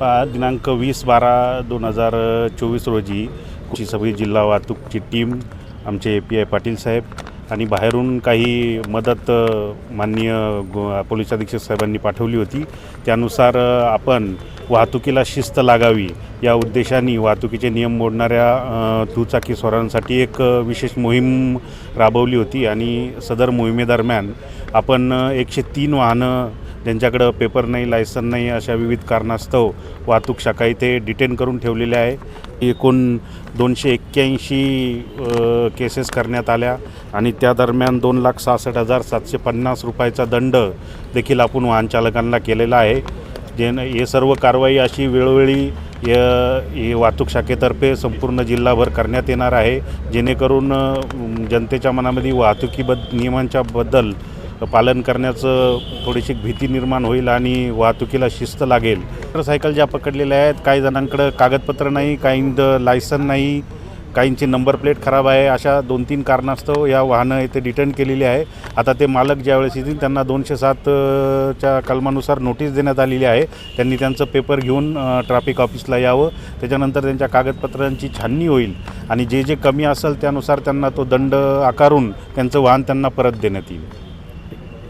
दिनांक वीस बारा दोन हजार चोवीस रोजी कृषी सभा जिल्हा वाहतूकची टीम आमचे ए पी आय पाटील साहेब आणि बाहेरून काही मदत माननीय गो पोलीस अधीक्षक साहेबांनी पाठवली होती. त्यानुसार आपण वाहतुकीला शिस्त लागावी या उद्देशाने वाहतुकीचे नियम मोडणाऱ्या दुचाकी स्वारांसाठी एक विशेष मोहीम राबवली होती आणि सदर मोहिमेदरम्यान आपण एकशे तीन वाहनं ज्यांच्याकडं पेपर नाही लायसन नाही अशा विविध कारणास्तव वाहतूक शाखा इथे डिटेन करून ठेवलेले आहे. एकूण दोनशे एक्क्याऐंशी केसेस करण्यात आल्या आणि त्या दरम्यान दोन लाख सहासष्ट हजार सातशे पन्नास रुपयाचा दंड देखील आपण वाहनचालकांना केलेला आहे. जे हे सर्व कारवाई अशी वेळोवेळी य- वाहतूक शाखेतर्फे संपूर्ण जिल्हाभर करण्यात येणार आहे. जेणेकरून जनतेच्या मनामध्ये वाहतुकीबद्द नियमांच्या बद्दल पालन करण्याचं थोडीशी भीती निर्माण होईल आणि वाहतुकीला शिस्त लागेल. मोटरसायकल ज्या पकडलेल्या आहेत काही जणांकडं कागदपत्र नाही काहींचं लायसन नाही काहींची नंबर प्लेट खराब आहे अशा दोन तीन कारणास्तव या वाहनं इथे रिटर्न केलेली आहे. आता ते मालक ज्यावेळेस येतील त्यांना दोनशे सातच्या कलमानुसार नोटीस देण्यात आलेली आहे. त्यांनी त्यांचं पेपर घेऊन ट्राफिक ट्रॅफिक ऑफिसला यावं. त्याच्यानंतर त्यांच्या कागदपत्रांची छाननी होईल आणि जे जे कमी असेल त्यानुसार त्यांना तो दंड आकारून त्यांचं वाहन त्यांना परत देण्यात येईल.